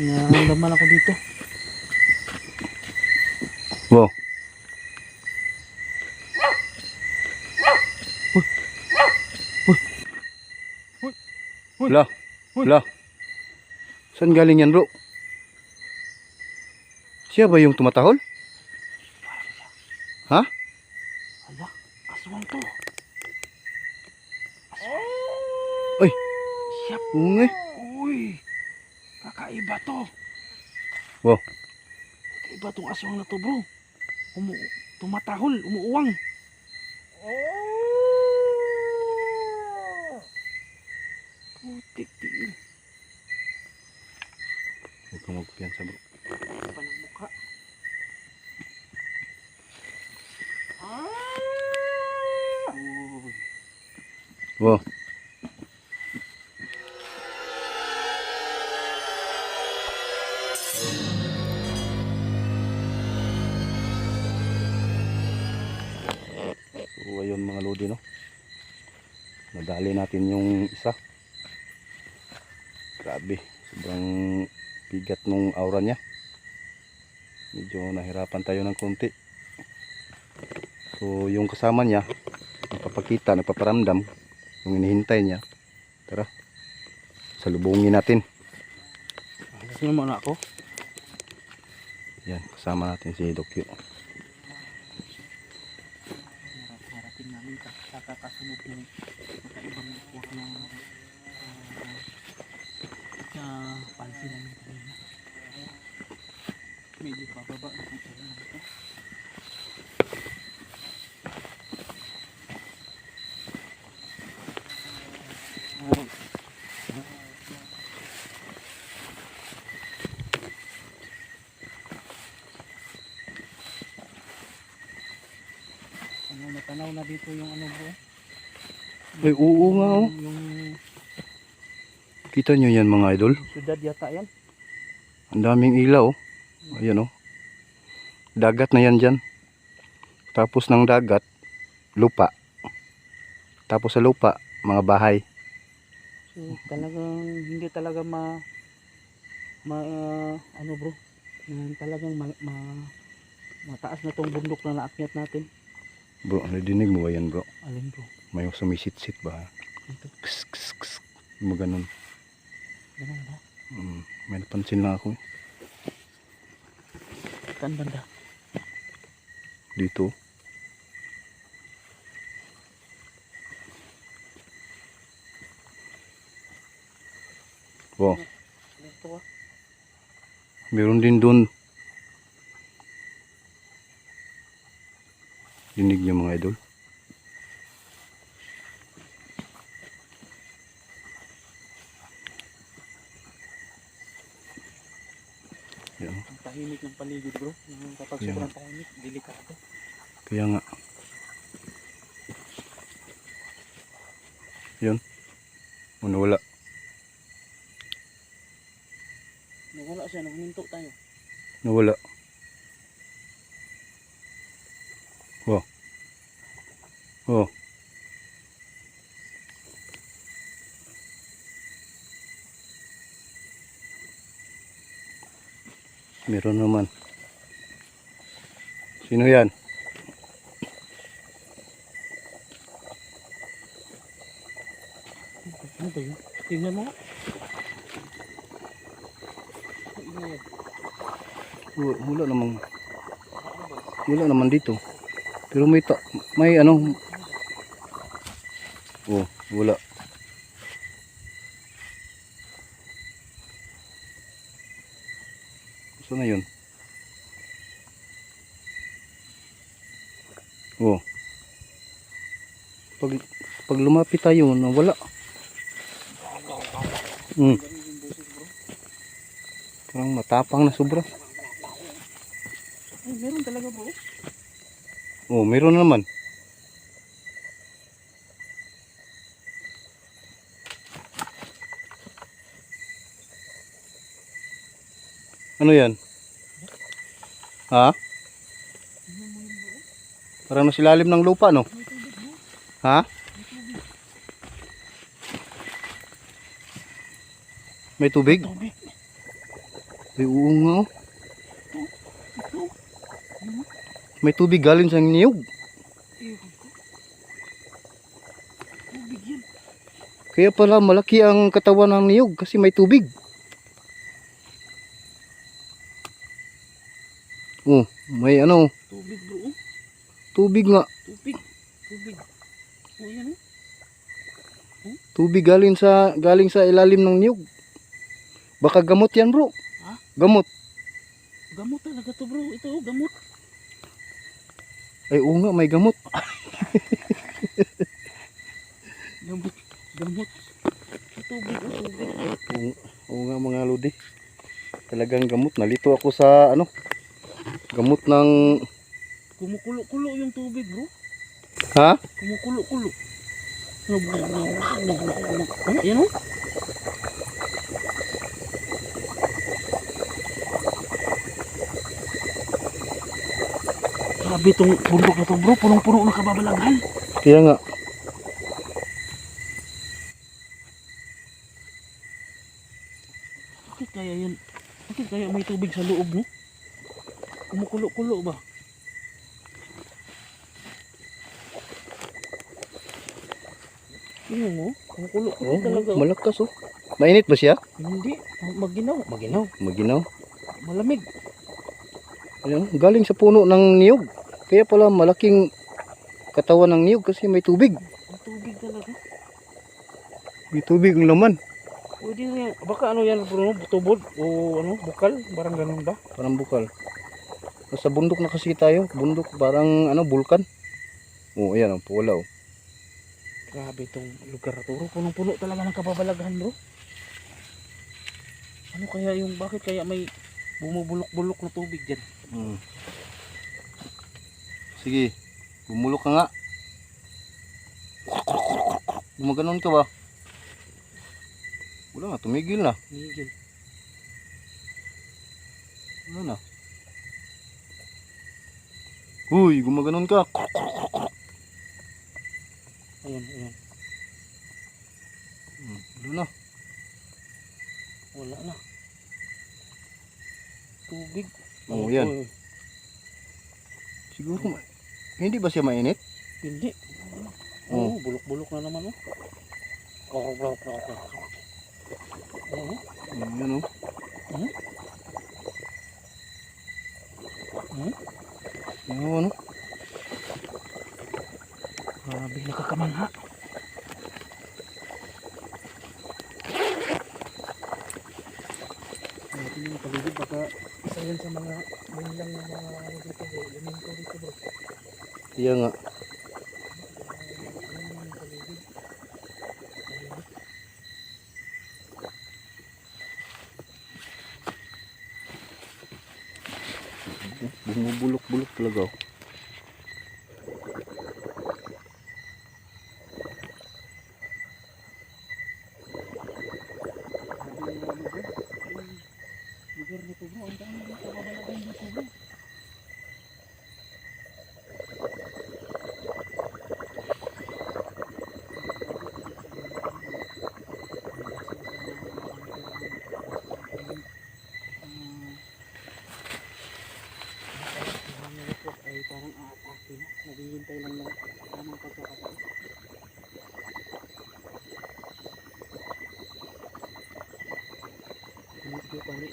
Nararamdaman ako dito. Wow. Wala. Wala. Saan galing yan bro? Siya ba yung tumatahol? Ha? Ala, aswang to. Ay, Siyap. ungi. Uy, kakaiba to. Wow. Kakaiba tong aswang na to bro. Umu tumatahol, umuuwang. Putik tiil. Huwag kang magpiyansa bro. Pa ng mukha. Uy. Wow. Medyo nahirapan tayo ng konti. So yung kasama niya, nagpapakita, nagpaparamdam yung inihintay niya. Tara, salubungin natin. Alas naman ako. Yan, kasama natin si Dokyo. Narating namin sa kakasunod ng makaibang network na uh, pansin namin kanina. Medyo pababa na kung saan na ito. Ano, natanaw na dito yung ano bro? Ay, oo nga oh. Yung Kita nyo yan mga idol. syudad yata yan. Ang daming ilaw. oh. Ayan oh. Dagat na yan dyan. Tapos ng dagat, lupa. Tapos sa lupa, mga bahay. So, talagang hindi talaga ma ma ah, ano bro, na talagang ma, ma mataas na tong bundok na naakyat natin. Bro, nadinig mo ba yan bro? Alin bro? May sumisit-sit ba? Ito, Kss, kss, kss. Mga ganun. ganun ba? Mm, may napansin lang ako. Saan banda? Dito. Wow. Dito ah. Meron din doon. Niyo mga idol. Yan. Ang tahimik ng paligid bro. Kapag Yeah. sobrang tahimik, delikado. Kaya nga. Yun. Ano wala. Nawala siya, nagminto tayo. Nawala. Oh. Oh. Meron naman. Sino yan? Ano ba yun? Tingnan mo. Wala, wala namang wala naman dito. Pero may ta may ano Oh, wala. Saan na yun? Oh. Pag pag lumapit tayo. Hmm, boses bro. parang matapang na sobra. Ay, meron talaga bro. Oh, meron na naman. Ano yan? Ha? Parang nasa ilalim ng lupa, no? Ha? May tubig? Tubig. Ay, oo nga oh. May tubig galing sa niyog. Kaya pala malaki ang katawan ng niyog kasi may tubig. Oh, may ano, Tubig bro. oh. tubig nga. Tubig. Tubig. O yan oh. Tubig galing sa galing sa ilalim ng niyog. Baka gamot yan, bro. Ha? Gamot. Gamot talaga to bro. Ito oh, gamot. Ay, oo nga, may gamot. Gamot. Gamot. Tubig oh, tubig. Oo, oo nga mga lodi. Talagang gamot. Nalito ako sa ano, gamot ng Kumukulo-kulo yung tubig bro. ha? Kumukulo-kulo. Oh, yan oh. Grabe itong bundok na to bro. Punong-puno ng kababalaghan. Kaya nga. Bakit kaya yun? Bakit kaya may tubig sa loob no? Kumukulo-kulo ba? Tingnan mo, kumukulo-kulo Oh, talaga. oh. malakas oh. Mainit ba siya? Hindi, maginaw, maginaw, Maginaw. malamig. Ayun, galing sa puno ng niyog. Kaya pala malaking katawan ng niyog kasi may tubig. Ang tubig talaga. May tubig ang laman. Pwede na yan. Baka ano yan bro, tubod o ano, bukal, parang ganun ba? Parang bukal. Nasa bundok na kasi tayo. Bundok parang ano, bulkan. Oh, ayan oh, wala oh. Grabe itong lugar na to. Punong-puno talaga ng kababalaghan bro. Ano kaya yung, bakit kaya may bumubulok-bulok na tubig dyan? Hmm. Sige, bumulok ka nga. Gumaganon ka ba? Wala na, tumigil na. Miguel. Wala na. Uy, gumaganon ka. Ayan, ayan. Hmm, Wala na. Wala na. Tubig. Oo, Ano yan. Siguro, ma- hindi ba siya mainit? Hindi. Oo. Oo, bulok-bulok na naman oh. Oh, bro, bro, bro. Oo. Hmm, Yan oh. Hmm? Hmm? Oh, ano? Grabe nakakamangha. Natin yung paligid baka isa yan sa mga lang ng mga ano dito bro. Lumingko dito bro. Kaya nga. Yan yung paligid. Paligid. Bumubulok-bulok talaga oh. Grabe yung ano bro. Yung lugar nito bro. Ang dami ng kababalagan dito bro. ay parang aatake na. Naghihintay lang ng tamang pagkakataon. Hindi pa ni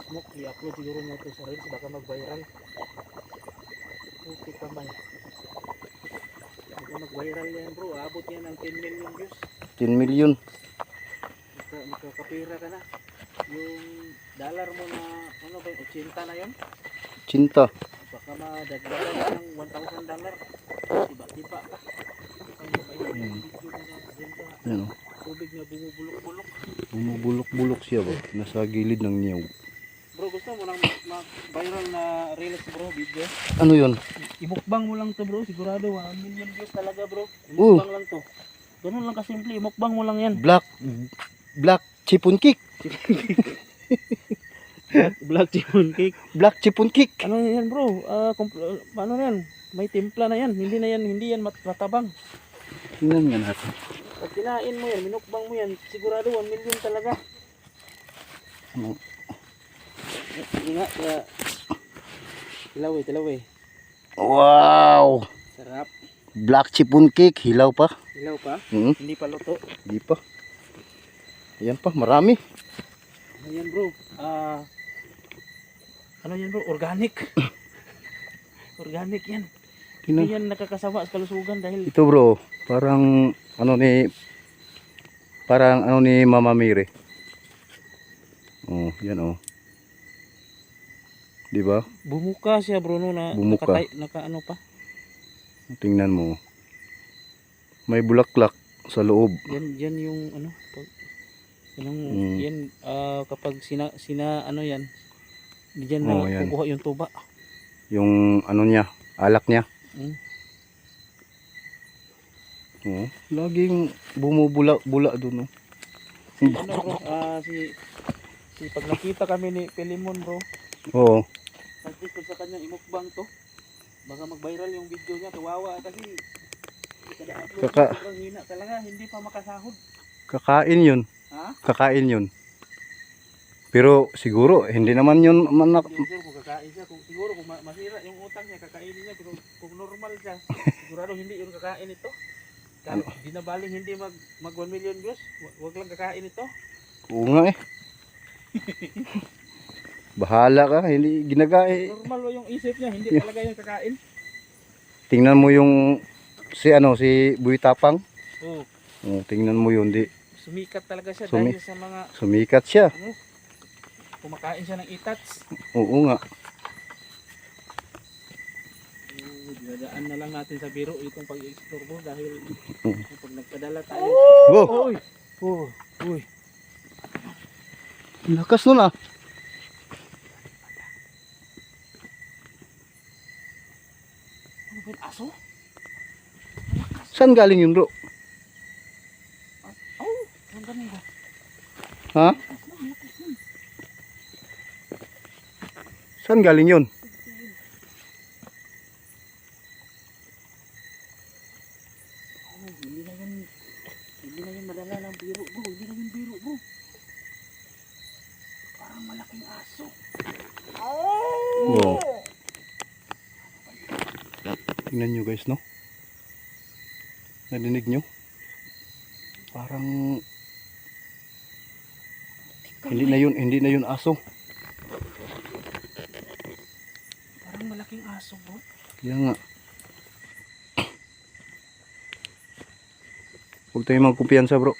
i-upload siguro mo ito sa Reels, baka mag-viral. Okay kamay. Baka mag-viral yan bro, abot yan ng 10 million views. 10 million. Maka, makakapira ka na. Yung dollar mo na, ano ba yun, 80 na yun? Cinta. Baka madagdagan ka ng 1,000 dollar. Tiba-tiba ka. Ang mabait Hmm. yung video na nagbenta. Yan oh. Tubig na bumubulok-bulok. Bumubulok-bulok siya ba? Nasa gilid ng niyog. Bro, gusto mo nang mag-viral na reels bro, video? Ano yun? Imukbang mo lang to bro, sigurado 1 million views talaga bro. Imukbang lang to. Ganun lang kasimple, imukbang mo lang yan. Black. Black chipon cake. Black, black chicken cake. Black chipon cake. Ano yan bro? Kompl- ano yan? May timpla na yan. Hindi na yan, hindi yan mat- matabang. Tingnan nga natin. Pag kinain mo yan, minukbang mo yan, sigurado 1 million talaga. Ano? Nga, kaya... Tilaw eh, tilaw eh. Wow! Sarap. Black chipon cake. Hilaw pa. Tilaw pa. Hmm, Hindi pa luto. di pa. Ayan pa, marami. Ayan bro. Ah... ano yan bro? Organic. Organic yan. Tingnan. Hindi yan nakakasama sa kalusugan dahil Ito bro, parang ano ni parang ano ni Mama Mire. Oh, yan oh. 'Di ba? bumuka siya bro no na Bumuka. nakatay, naka ano pa. Tingnan mo. May bulaklak sa loob. Yan yan yung ano pag yung Mm. yan ah, kapag sina sina ano yan diyan Oh, na yan. kukuha yung tuba. Yung ano niya, alak niya. Mm. Oh, laging bumubula-bula doon oh. Si ano bro, ah, si si pag nakita kami ni Pelimon bro, Oo. Pag-click ko sa kanyang imukbang to, baka mag-viral yung video niya, kawawa kasi Kaka- sobrang hina talaga, hindi pa makasahod. Kakain 'yun. Ha? Kakain 'yun. Pero siguro hindi naman 'yun manak Hindi sir, kung kakain siya, kung, siguro kung ma- masira yung utang niya, kakainin niya, pero kung normal siya, sigurado hindi yung kakain ito. Kaya, Ano? di na baling hindi mag, mag 1 million views, Wa- wag lang kakain ito. Oo nga eh. Bahala ka, hindi ginagaya. Normal ba yung isip niya, hindi talaga yung kakain. Tingnan mo yung si ano si Buy Tapang. Oo, Oh, tingnan mo yun, di sumikat talaga siya Sumi- dahil sa mga, sumikat siya. ano, kumakain siya ng itats. Oo nga. Eh, Dinadaan na lang natin sa biro itong pag-explore mo dahil Mm. pag nagpadala tayo. Wow, Uy! Oh, uy! lakas nun ah. Ano ba yung aso? Saan galing yun, bro? Oh? Ha? Saan galing yun? Oh, hindi na yun, hindi na yun madala ng biro bro, hindi na yun biro bro. Parang malaking aso. Wow. Tingnan nyo guys, no? Nadinig nyo? Parang hindi na yun, hindi na yun aso. Parang malaking aso bro. Kaya nga. Huwag tayong magkumpiyansa bro.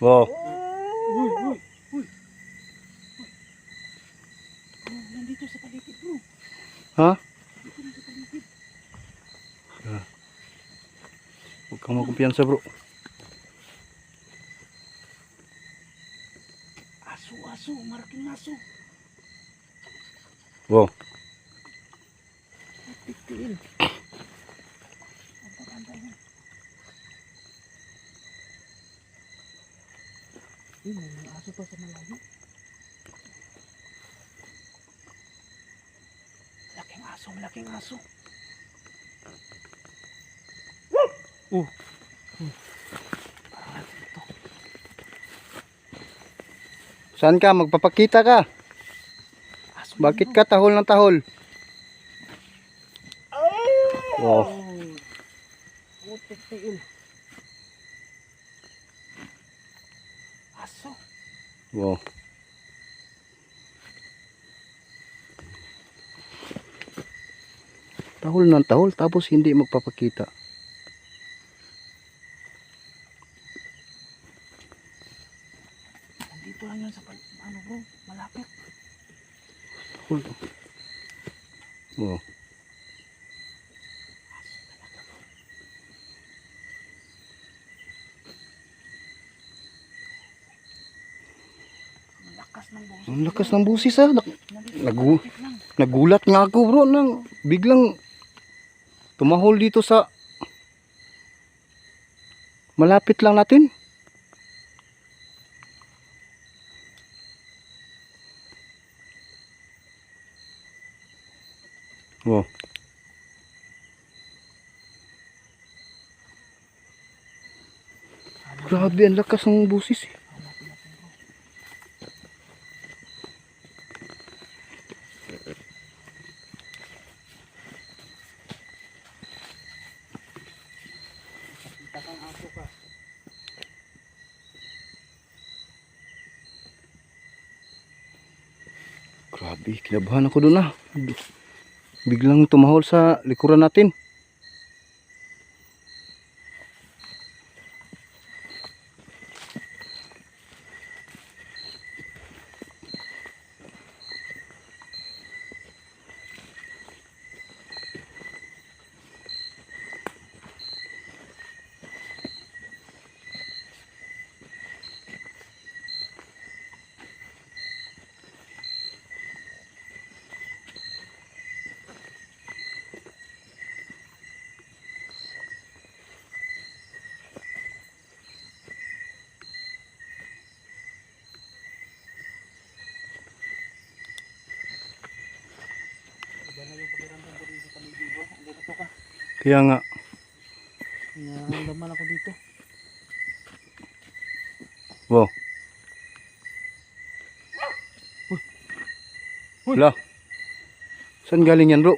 Wow. Uy, uy, uy. Oh, nandito sa paligid bro. Ha? Dito na sa paligid. Huwag kang magkumpiyansa bro. Aso, aso, malaking aso. Wow. Tigtiil. Ang paganda yan. Eh, may mga aso pa sa malayo. Malaking aso, malaking aso. Oh. Oh. Parang natin ito. Saan ka? Magpapakita ka? Bakit ka tahol ng tahol? Wow. Oh. Aso. Wow. Tahol ng tahol tapos hindi magpapakita. Nandito lang yun sa pal- ano bro, malapit. Tahol. Wow. Malakas ng. Ang lakas ng busis ah. Nagu- malapit lang. Nagulat nga ako bro nang biglang tumahol dito sa malapit lang natin. Oh. Grabe, ang lakas ng busis eh. Grabe, kinabahan ako doon ah. Biglang tumahol sa likuran natin. Kaya nga, Nararamdaman ako dito. wow. Wala. Saan galing yan bro?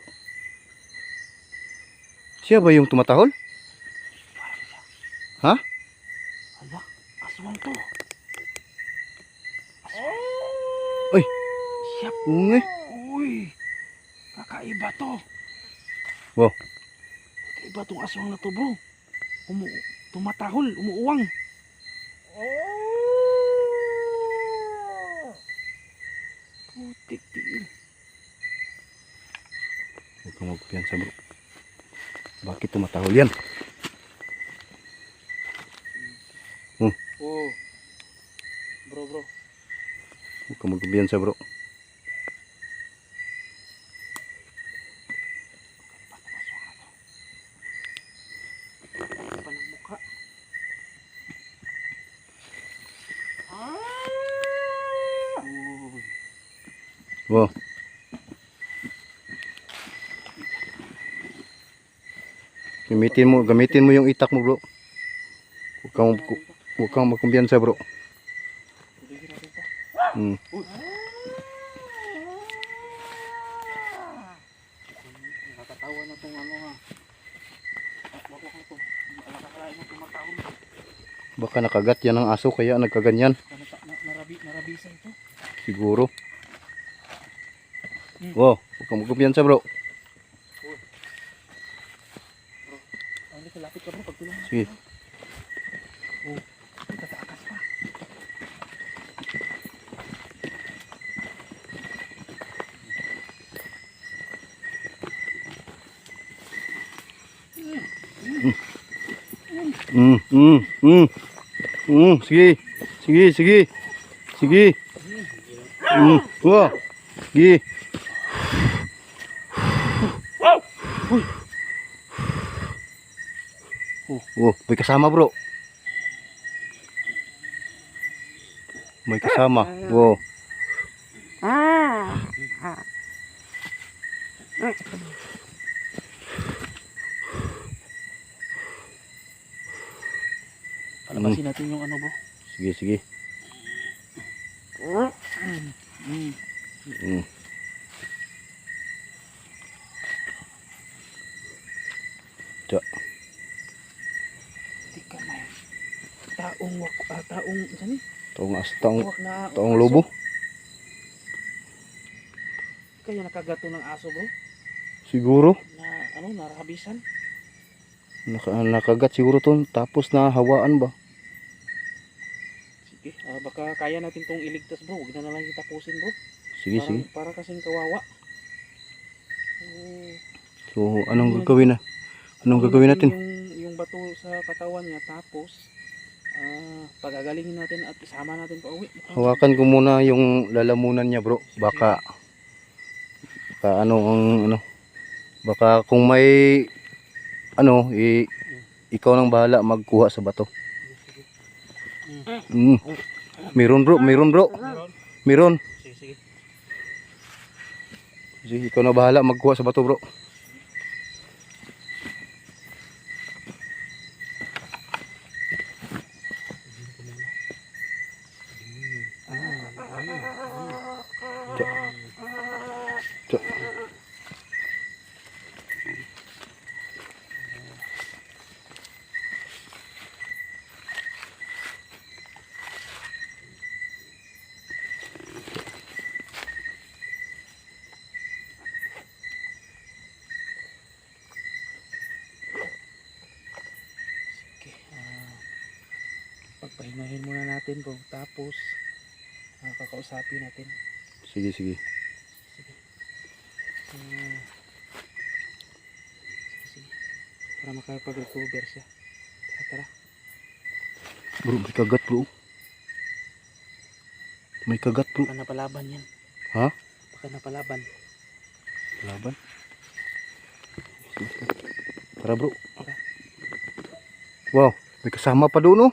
Siya ba yung tumatahol? Ha? Ala, aswang to. Uy, Siyap. ungi. Uy, kakaiba to. Wow. Kakaiba tong aswang na to bro. Umu tumatahol, umuuwang. Putik tiin. Huwag kang magpiyansa bro. Bakit tumatahol yan? Oh. Bro, bro. Huwag kang magpiyansa bro. Wow. Gamitin mo, gamitin mo yung itak mo bro. Huwag kang, huwag kang magkumpiyansa bro. Hmm. Nakakatawa na tong ano ha. Baka nakagat yan ng aso kaya nagkaganyan. Narabi, narabisan to. Siguro. Hmm. Wow, huwag kang magkumpiyansa bro. Lapit ka bro. Sige. Oh. Ay, tataakas pa. Hmm, hmm, hmm. Hmm, sige. Sige, sige. Sige. Hmm, wow. Sige. Oh. Oh, may kasama bro. May kasama. Wow. Palabasin natin yung ano bro. Sige, sige. Mm. Hmm. Taong as, taong aso. lobo. Kaya nakagato ng aso bro. Siguro. Na ano, narabisan. Naka, nakagat siguro to. Tapos nahawaan ba? Sige, ah, baka kaya natin tong iligtas bro. Huwag na na lang itapusin bro. Sige, Parang, sige. Para kasing kawawa. Oh, So, anong gagawin na? Anong gagawin natin? Yung, yung bato sa katawan niya tapos ah pagagalingin natin at isama natin pa uwi. Hawakan ko muna yung lalamunan niya, bro. Baka baka ano ang ano baka kung may ano i, ikaw nang bahala magkuha sa bato. Mm. Meron bro, meron bro. Meron. Sige, sige. Sige, ikaw na bahala magkuha sa bato bro. Pagpahingahin muna natin bro. Tapos, ah, kakausapin natin. Sige, sige. Sige. Ah, sige, sige. Para makapag-recover siya. Tara, tara. Bro, may kagat bro. May kagat bro. Baka napalaban yan. Ha? Baka napalaban. Laban. Tara bro. Tara. Wow, may kasama pa doon oh.